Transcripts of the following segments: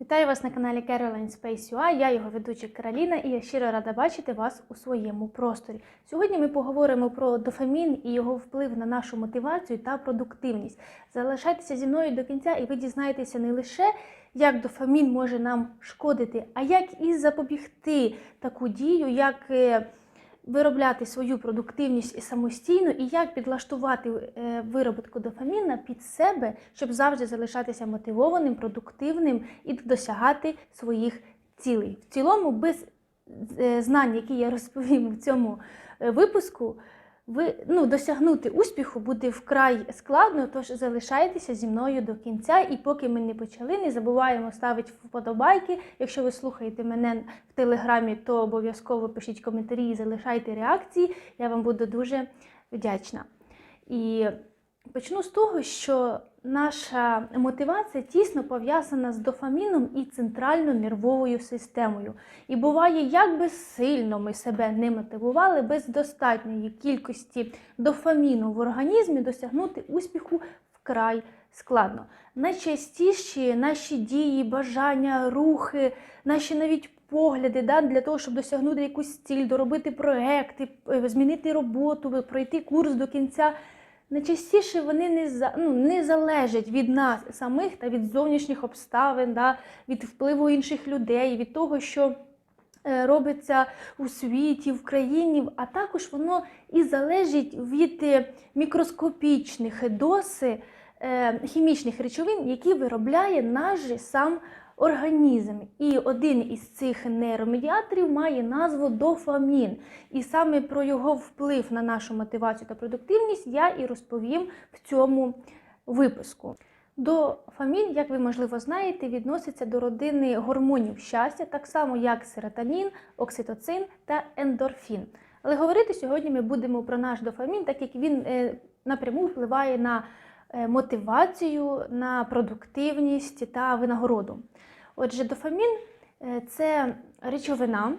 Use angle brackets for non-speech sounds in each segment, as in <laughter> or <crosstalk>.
Вітаю вас на каналі Caroline Space. Я його ведуча Кароліна і я щиро рада бачити вас у своєму просторі. Сьогодні ми поговоримо про дофамін і його вплив на нашу мотивацію та продуктивність. Залишайтеся зі мною до кінця, і ви дізнаєтеся не лише, як дофамін може нам шкодити, а як і запобігти таку дію, як е, виробляти свою продуктивність і самостійно, і як підлаштувати е, виробітку дофаміна під себе, щоб завжди залишатися мотивованим, продуктивним і досягати своїх цілей. В цілому, без е, знань, які я <laughs> розповім в цьому е, випуску, ви ну, досягнути успіху буде вкрай складно, тож залишайтеся зі мною до кінця. І поки ми не почали, не забуваємо ставити вподобайки. Якщо ви слухаєте мене в телеграмі, то обов'язково пишіть коментарі і залишайте реакції. Я вам буду дуже вдячна. І почну з того, що наша мотивація тісно пов'язана з дофаміном і центрально-нервовою системою. І буває, як би сильно ми себе не мотивували, без достатньої кількості дофаміну в організмі досягнути успіху вкрай складно. Найчастіші наші дії, бажання, рухи, наші навіть погляди да, для того, щоб досягнути якусь ціль, доробити проекти, е, змінити роботу, пройти курс до кінця. Найчастіше вони не за, ну, не залежать від нас самих та від зовнішніх обставин, да, від впливу інших людей, від того, що е, робиться у світі, в країні, а також воно і залежить від е, мікроскопічних доси е, хімічних речовин, які виробляє наш сам організм. І один із цих нейромедіаторів має назву дофамін. І саме про його вплив на нашу мотивацію та продуктивність я і розповім в цьому випуску. Дофамін, як ви можливо знаєте, відноситься до родини гормонів щастя, так само як серотонін, окситоцин та ендорфін. Але говорити сьогодні ми будемо про наш дофамін, так як він е, напряму впливає на мотивацію, на продуктивність та винагороду. Отже, дофамін е, це речовина,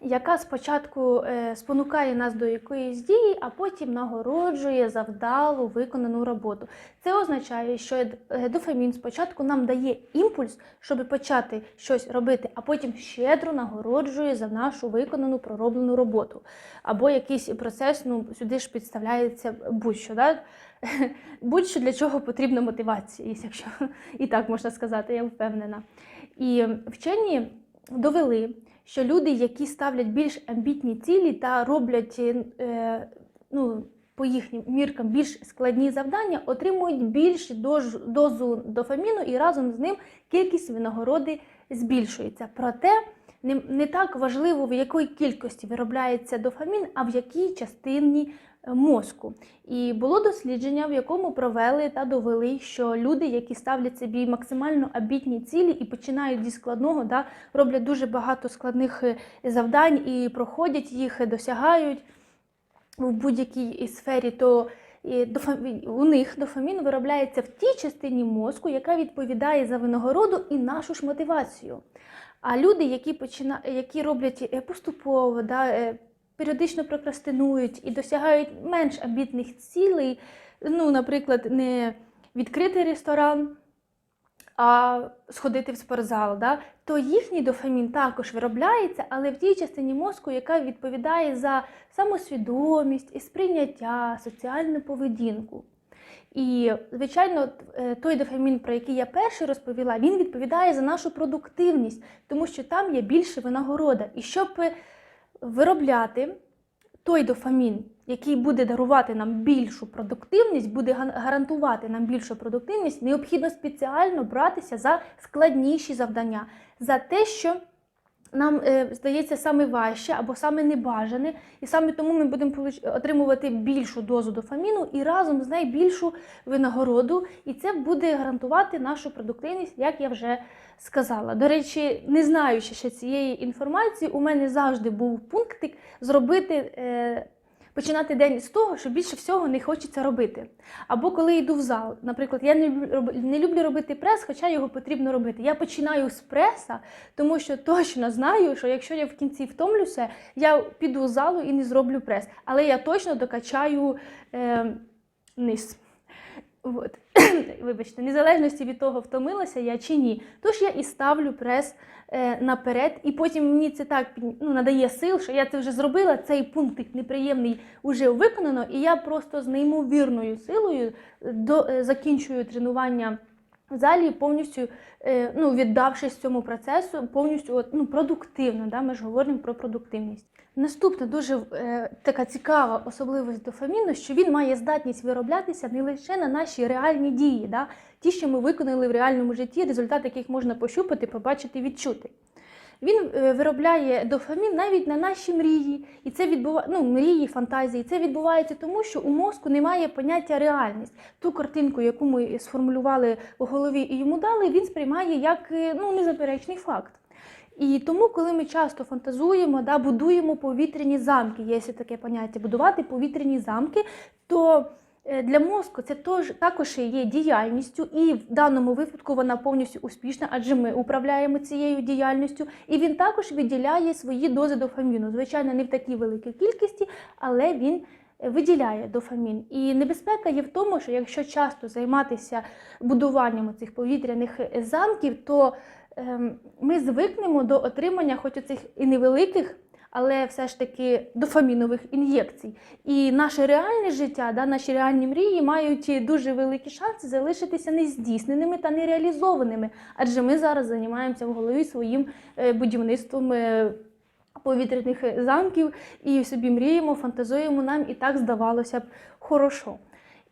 яка спочатку е, спонукає нас до якоїсь дії, а потім нагороджує за вдалу виконану роботу. Це означає, що е, дофамін спочатку нам дає імпульс, щоб почати щось робити, а потім щедро нагороджує за нашу виконану пророблену роботу. Або якийсь процес, ну сюди ж підставляється будь-що. Да? <laughs> Будь-що для чого потрібна мотивація, якщо і так можна сказати, я впевнена. І вчені довели, що люди, які ставлять більш амбітні цілі та роблять е, ну, по їхнім міркам більш складні завдання, отримують більшу дозу дофаміну і разом з ним кількість винагороди збільшується. Проте не, не так важливо, в якій кількості виробляється дофамін, а в якій частині мозку. І було дослідження, в якому провели та довели, що люди, які ставлять собі максимально амбітні цілі і починають зі складного, да, роблять дуже багато складних е, завдань і проходять їх, досягають в будь-якій сфері, то у них дофамін виробляється в тій частині мозку, яка відповідає за винагороду і нашу ж мотивацію. А люди, які почина... які роблять е, поступово, да, е, періодично прокрастинують і досягають менш амбітних цілей, ну, наприклад, не відкрити ресторан, а сходити в спортзал, да, то їхній дофамін також виробляється, але в тій частині мозку, яка відповідає за самосвідомість і сприйняття, соціальну поведінку. І, звичайно, е, той дофамін, про який я перший розповіла, він відповідає за нашу продуктивність, тому що там є більше винагорода. І щоб виробляти той дофамін, який буде дарувати нам більшу продуктивність, буде гарантувати нам більшу продуктивність, необхідно спеціально братися за складніші завдання, за те, що нам е, здається саме важче або саме небажане, і саме тому ми будемо отримувати більшу дозу дофаміну і разом з нею більшу винагороду, і це буде гарантувати нашу продуктивність, як я вже сказала. До речі, не знаючи ще цієї інформації, у мене завжди був пунктик зробити. Починати день з того, що більше всього не хочеться робити. Або коли йду в зал, наприклад, я не люблю робити прес, хоча його потрібно робити. Я починаю з преса, тому що точно знаю, що якщо я в кінці втомлюся, я піду в залу і не зроблю прес. Але я точно докачаю е, низ. От. <clears throat> Вибачте, незалежності від того, втомилася я чи ні. Тож я і ставлю прес е, наперед, і потім мені це так ну, надає сил, що я це вже зробила, цей пунктик неприємний вже виконано, і я просто з неймовірною силою до, е, закінчую тренування в залі, повністю е, ну, віддавшись цьому процесу, повністю от, ну, продуктивно. Да? Ми ж говоримо про продуктивність. Наступна дуже е, така цікава особливість дофаміну, що він має здатність вироблятися не лише на наші реальні дії, да? ті, що ми виконали в реальному житті, результат яких можна пощупати, побачити, відчути. Він е, виробляє дофамін навіть на наші мрії, і це відбува... ну, мрії, фантазії. Це відбувається тому, що у мозку немає поняття реальність. Ту картинку, яку ми сформулювали в голові і йому дали, він сприймає як е, ну, незаперечний факт. І тому, коли ми часто фантазуємо, да, будуємо повітряні замки, є таке поняття, будувати повітряні замки, то для мозку це тож, також є діяльністю, і в даному випадку вона повністю успішна, адже ми управляємо цією діяльністю, і він також виділяє свої дози дофаміну. Звичайно, не в такій великій кількості, але він е, виділяє дофамін. І небезпека є в тому, що якщо часто займатися будуванням цих повітряних е, замків, то ем, ми звикнемо до отримання хоч оцих і невеликих, але все ж таки дофамінових ін'єкцій. І наше реальне життя, да, наші реальні мрії мають дуже великі шанси залишитися нездійсненими та нереалізованими, адже ми зараз займаємося в голові своїм е, будівництвом. е, Повітряних замків і собі мріємо, фантазуємо нам і так здавалося б хорошо.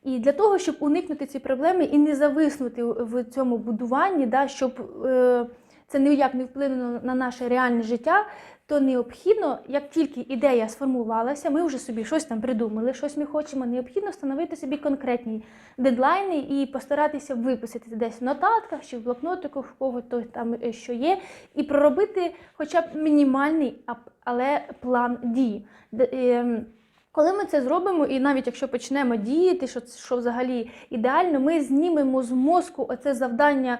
І для того, щоб уникнути ці проблеми і не зависнути в цьому будуванні, да, щоб е, це ніяк не вплинуло на наше реальне життя, то необхідно, як тільки ідея сформувалася, ми вже собі щось там придумали, щось ми хочемо, необхідно встановити собі конкретні дедлайни і постаратися виписати десь в нотатках чи в блокнотику, в кого то там е, що є, і проробити хоча б мінімальний, але план дії. Ем, коли ми це зробимо, і навіть якщо почнемо діяти, що, що взагалі ідеально, ми знімемо з мозку оце завдання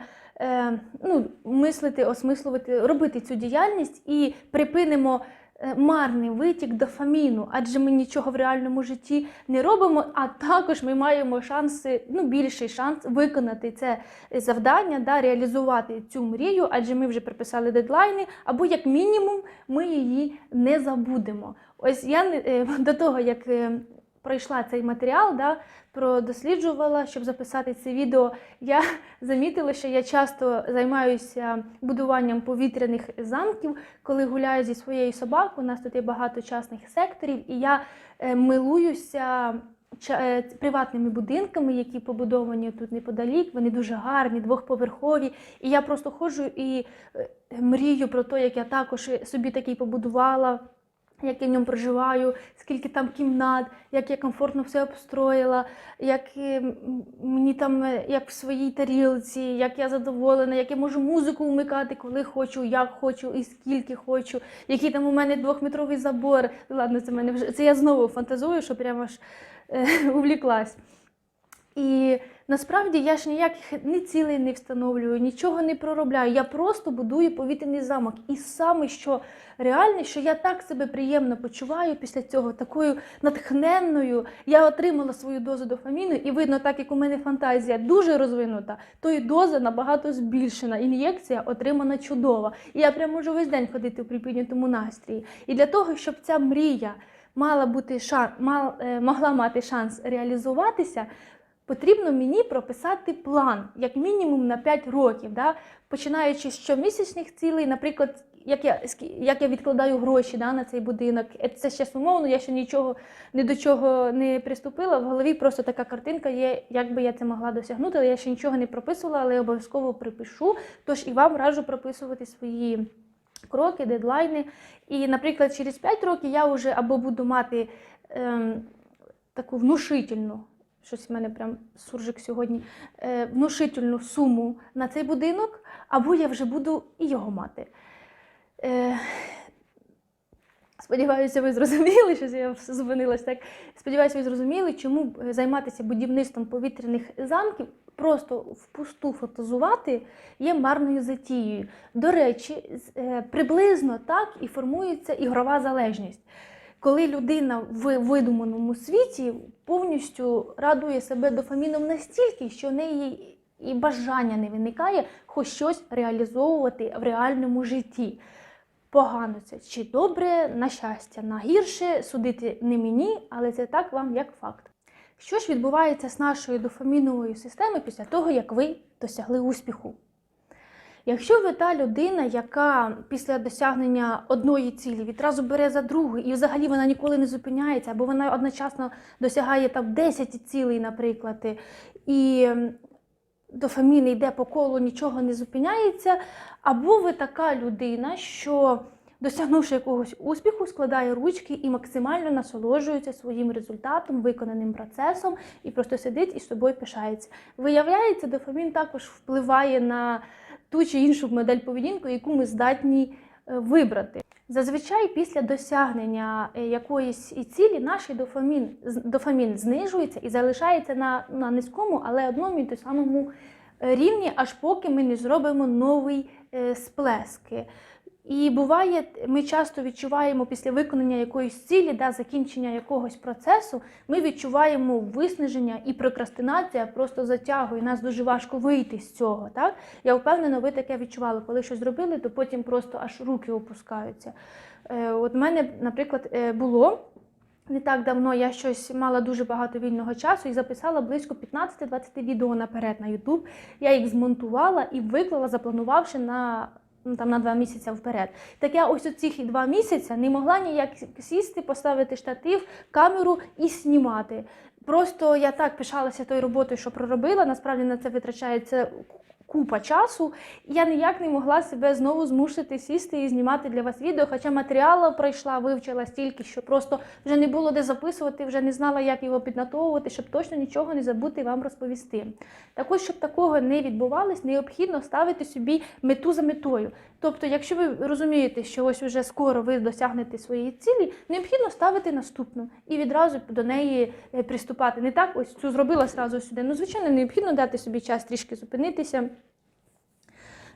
ну, мислити, осмислювати, робити цю діяльність і припинимо е, марний витік дофаміну, адже ми нічого в реальному житті не робимо, а також ми маємо шанси, ну, більший шанс виконати це завдання, да, реалізувати цю мрію, адже ми вже приписали дедлайни, або як мінімум ми її не забудемо. Ось я е, <laughs> до того, як е, пройшла цей матеріал, да, продосліджувала, щоб записати це відео, я <laughs> замітила, що я часто займаюся будуванням повітряних замків, коли гуляю зі своєю собакою. У нас тут є багато частних секторів, і я е, милуюся. е, Приватними будинками, які побудовані тут неподалік, вони дуже гарні, двохповерхові. І я просто ходжу і е, мрію про те, як я також собі такий побудувала як я в ньому проживаю, скільки там кімнат, як я комфортно все обстроїла, як е, мені там е, як в своїй тарілці, як я задоволена, як я можу музику вмикати, коли хочу, як хочу і скільки хочу, який там у мене двохметровий забор. Ладно, це мене вже це я знову фантазую, що прямо аж е, <laughs> увліклась. І насправді я ж ніяких ні цілей не встановлюю, нічого не проробляю. Я просто будую повітряний замок. І саме що реальне, що я так себе приємно почуваю після цього, такою натхненною. Я отримала свою дозу дофаміну, і видно, так як у мене фантазія дуже розвинута, то і доза набагато збільшена. Ін'єкція отримана чудова. І я прямо можу весь день ходити в припіднятому настрії. І для того, щоб ця мрія мала бути шан, мал, е, могла мати шанс реалізуватися. Потрібно мені прописати план, як мінімум на 5 років, да? починаючи з щомісячних цілей, наприклад, як я, як я відкладаю гроші да, на цей будинок. Е, Це ще умовно, я ще нічого ні до чого не приступила. В голові просто така картинка є, як би я це могла досягнути, але я ще нічого не прописувала, але обов'язково припишу. Тож і вам раджу прописувати свої кроки, дедлайни. І, наприклад, через 5 років я вже або буду мати ем, таку внушительну. Щось в мене прям суржик сьогодні е, внушительну суму на цей будинок, або я вже буду і його мати. Е, сподіваюся, ви зрозуміли, що я зупинилась так. Сподіваюся, ви зрозуміли, чому е, займатися будівництвом повітряних замків, просто впусту фантазувати є марною затією. До речі, е, приблизно так і формується ігрова залежність. Коли людина в видуманому світі повністю радує себе дофаміном настільки, що в неї і бажання не виникає хоч щось реалізовувати в реальному житті. Погано це чи добре, на щастя, на гірше судити не мені, але це так вам як факт. Що ж відбувається з нашою дофаміновою системою після того, як ви досягли успіху? Якщо ви та людина, яка після досягнення одної цілі відразу бере за другу, і взагалі вона ніколи не зупиняється, або вона одночасно досягає там 10 цілей, наприклад, і дофамін йде по колу, нічого не зупиняється, або ви така людина, що досягнувши якогось успіху, складає ручки і максимально насолоджується своїм результатом, виконаним процесом, і просто сидить і з собою пишається. Виявляється, дофамін також впливає на ту чи іншу модель поведінки, яку ми здатні е, вибрати. Зазвичай після досягнення е, якоїсь цілі наш дофамін, дофамін знижується і залишається на, на низькому, але одному і тому самому е, рівні, аж поки ми не зробимо новий е, сплеск. І буває, ми часто відчуваємо після виконання якоїсь цілі, да, закінчення якогось процесу, ми відчуваємо виснаження і прокрастинація просто затягує. Нас дуже важко вийти з цього. Так? Я впевнена, ви таке відчували, коли щось зробили, то потім просто аж руки опускаються. Е, От в мене, наприклад, е, було. Не так давно я щось мала дуже багато вільного часу і записала близько 15-20 відео наперед на YouTube. Я їх змонтувала і виклала, запланувавши на, ну, там, на два місяці вперед. Так я ось оцих і два місяці не могла ніяк сісти, поставити штатив, камеру і знімати. Просто я так пишалася тою роботою, що проробила. Насправді на це витрачається купа часу. І я ніяк не могла себе знову змусити сісти і знімати для вас відео. Хоча матеріалу пройшла, вивчила стільки, що просто вже не було де записувати, вже не знала, як його підготовувати, щоб точно нічого не забути вам розповісти. Так ось, щоб такого не відбувалось, необхідно ставити собі мету за метою. Тобто, якщо ви розумієте, що ось вже скоро ви досягнете своєї цілі, необхідно ставити наступну і відразу до неї е, приступати. Не так, ось цю зробила зразу сюди. Ну, звичайно, необхідно дати собі час трішки зупинитися.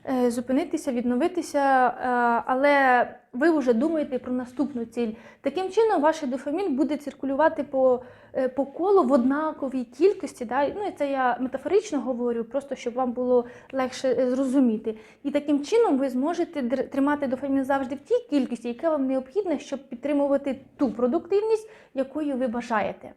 Е, Зупинитися, відновитися, е, але ви вже думаєте про наступну ціль. Таким чином, ваш дофамін буде циркулювати по, е, по колу в однаковій кількості. Да? Ну, це я метафорично говорю, просто щоб вам було легше зрозуміти. І таким чином ви зможете тримати дофамін завжди в тій кількості, яка вам необхідна, щоб підтримувати ту продуктивність, якою ви бажаєте.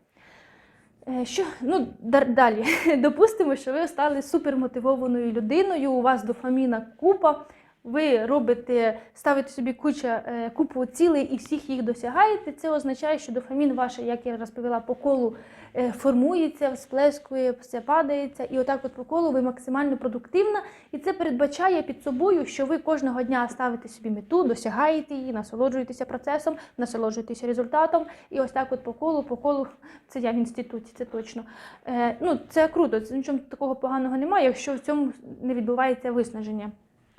Е, Що ну далі? <laughs> Допустимо, що ви стали супермотивованою людиною. У вас дофаміна купа. Ви робите, ставите собі куча, е, купу цілей і всіх їх досягаєте. Це означає, що дофамін ваш, як я розповіла, по колу е, формується, всплескує, все падається, і отак, от по колу ви максимально продуктивна. І це передбачає під собою, що ви кожного дня ставите собі мету, досягаєте її, насолоджуєтеся процесом, насолоджуєтеся результатом. І ось так, от по колу, по колу, це я в інституті, це точно. Е, ну, це круто, це нічого такого поганого немає, якщо в цьому не відбувається виснаження.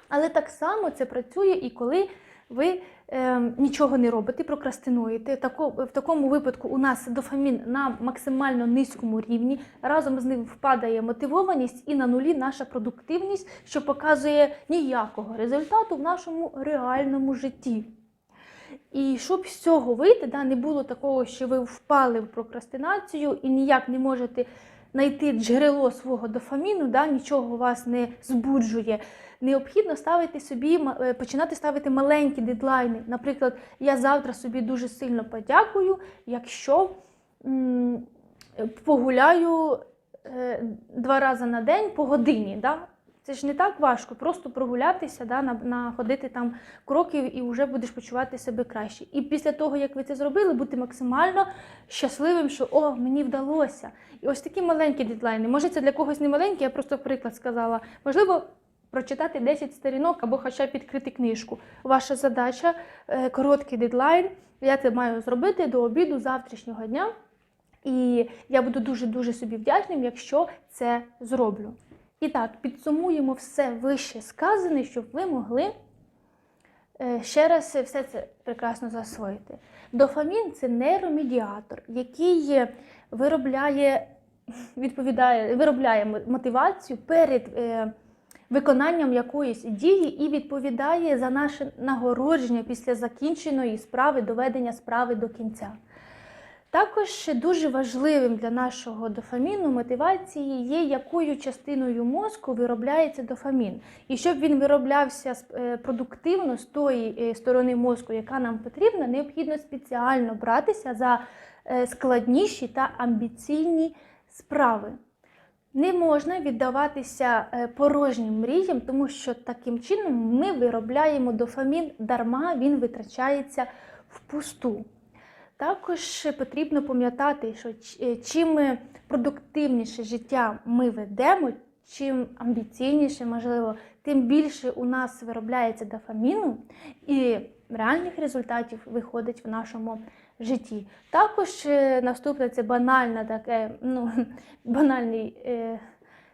Але так само це працює і коли ви е, нічого не робите, прокрастинуєте. Тако, в такому випадку у нас дофамін на максимально низькому рівні, разом з ним впадає мотивованість і на нулі наша продуктивність, що показує ніякого результату в нашому реальному житті. І щоб з цього вийти, да, не було такого, що ви впали в прокрастинацію і ніяк не можете знайти джерело свого дофаміну, да, нічого вас не збуджує. Необхідно ставити собі, е, починати ставити маленькі дедлайни. Наприклад, я завтра собі дуже сильно подякую, якщо м, погуляю е, два рази на день по годині. Да? Це ж не так важко, просто прогулятися, да, находити там кроків і вже будеш почувати себе краще. І після того, як ви це зробили, бути максимально щасливим, що о, мені вдалося. І ось такі маленькі дедлайни. Може, це для когось не маленькі, я просто приклад сказала. Можливо, прочитати 10 сторінок або хоча б відкрити книжку. Ваша задача е, короткий дедлайн. Я це маю зробити до обіду завтрашнього дня. І я буду дуже-дуже собі вдячним, якщо це зроблю. І так, підсумуємо все вище сказане, щоб ви могли е, ще раз все це прекрасно засвоїти. Дофамін це нейромедіатор, який виробляє, відповідає, виробляє мотивацію перед е, виконанням якоїсь дії і відповідає за наше нагородження після закінченої справи, доведення справи до кінця. Також дуже важливим для нашого дофаміну мотивації є, якою частиною мозку виробляється дофамін. І щоб він вироблявся е, продуктивно з тої е, сторони мозку, яка нам потрібна, необхідно спеціально братися за е, складніші та амбіційні справи. Не можна віддаватися порожнім мріям, тому що таким чином ми виробляємо дофамін дарма, він витрачається впусту. Також потрібно пам'ятати, що чим продуктивніше життя ми ведемо, чим амбіційніше, можливо, тим більше у нас виробляється дофаміну і реальних результатів виходить в нашому житті. Також наступне це банальна таке, ну, <laughs> банальний. Е,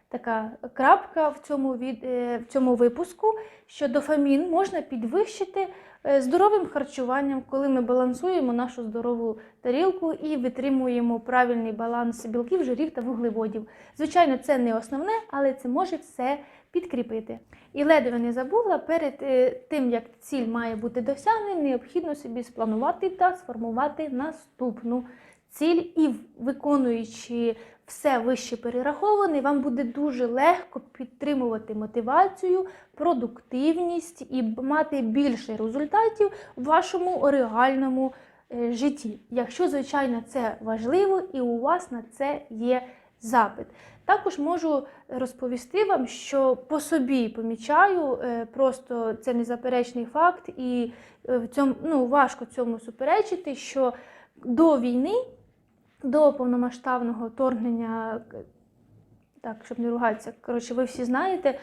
Така крапка в цьому від, в цьому випуску, що дофамін можна підвищити Е, здоровим харчуванням, коли ми балансуємо нашу здорову тарілку і витримуємо правильний баланс білків, жирів та вуглеводів. Звичайно, це не основне, але це може все підкріпити. І ледве не забула, перед е, тим, як ціль має бути досягнена, необхідно собі спланувати та сформувати наступну ціль і виконуючи все вище перераховане, вам буде дуже легко підтримувати мотивацію, продуктивність і мати більше результатів в вашому реальному е, житті. Якщо, звичайно, це важливо і у вас на це є запит. Також можу розповісти вам, що по собі помічаю, е, просто це незаперечний факт, і е, в цьому ну, важко цьому суперечити, що до війни до повномасштабного вторгнення, так, щоб не ругатися, коротше, ви всі знаєте,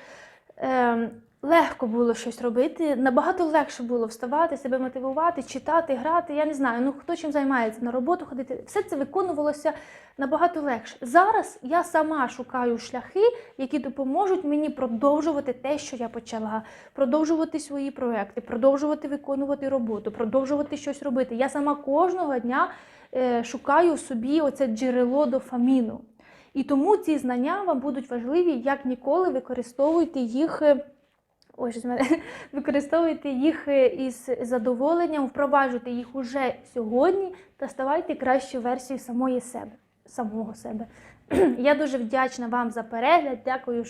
е, легко було щось робити, набагато легше було вставати, себе мотивувати, читати, грати. Я не знаю, ну хто чим займається, на роботу ходити. Все це виконувалося набагато легше. Зараз я сама шукаю шляхи, які допоможуть мені продовжувати те, що я почала, продовжувати свої проекти, продовжувати виконувати роботу, продовжувати щось робити. Я сама кожного дня. Е, шукаю собі оце джерело дофаміну. І тому ці знання вам будуть важливі, як ніколи використовуйте їх. Е, ой, з мене, <laughs> використовуйте їх е, із задоволенням, впроваджуйте їх уже сьогодні та ставайте кращою версією самої себе, самого себе. <clears throat> Я дуже вдячна вам за перегляд. Дякую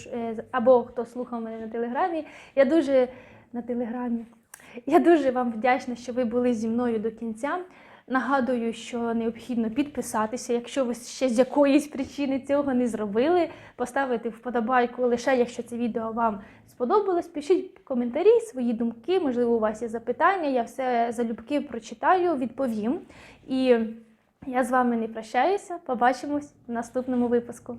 або хто слухав мене на телеграмі. Я дуже на телеграмі. Я дуже вам вдячна, що ви були зі мною до кінця. Нагадую, що необхідно підписатися, якщо ви ще з якоїсь причини цього не зробили, поставити вподобайку лише якщо це відео вам сподобалось. Пишіть коментарі, свої думки, можливо, у вас є запитання. Я все залюбки прочитаю, відповім. І я з вами не прощаюся. Побачимось в наступному випуску.